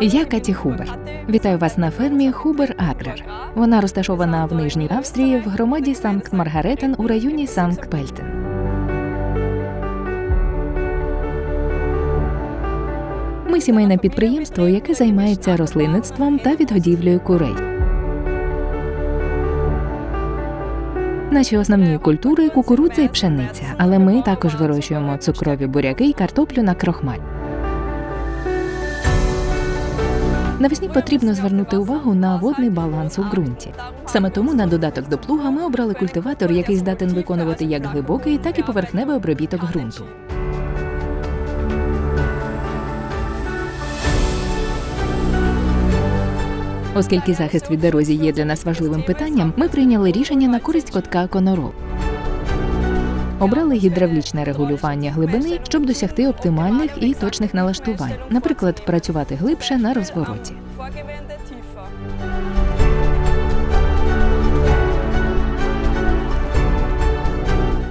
Я Каті Хубер. Вітаю вас на фермі Хубер Аграр. Вона розташована в Нижній Австрії в громаді Санкт Маргаретен у районі Санкт Пельтен. Ми сімейне підприємство, яке займається рослинництвом та відгодівлею курей. Наші основні культури кукурудза і пшениця, але ми також вирощуємо цукрові буряки і картоплю на крохмаль. Навесні потрібно звернути увагу на водний баланс у ґрунті. Саме тому на додаток до плуга ми обрали культиватор, який здатен виконувати як глибокий, так і поверхневий обробіток ґрунту. Оскільки захист від ерозії є для нас важливим питанням, ми прийняли рішення на користь котка Конорол. Обрали гідравлічне регулювання глибини, щоб досягти оптимальних і точних налаштувань, наприклад, працювати глибше на розвороті.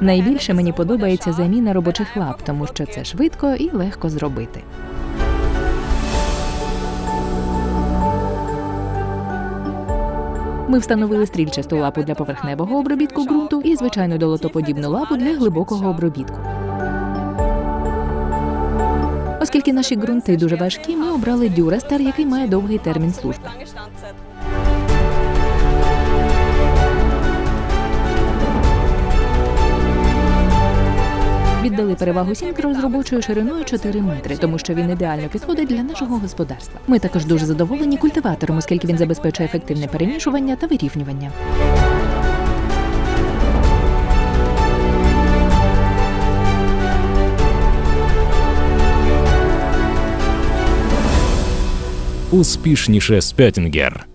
Найбільше мені подобається заміна робочих лап, тому що це швидко і легко зробити. Ми встановили стрільчасту лапу для поверхневого обробітку ґрунту і звичайну долотоподібну лапу для глибокого обробітку. Оскільки наші ґрунти дуже важкі, ми обрали дюрастер, який має довгий термін служби. Віддали перевагу сінкеру з робочою шириною 4 метри, тому що він ідеально підходить для нашого господарства. Ми також дуже задоволені культиватором, оскільки він забезпечує ефективне перемішування та вирівнювання. Успішніше Спеттінгер.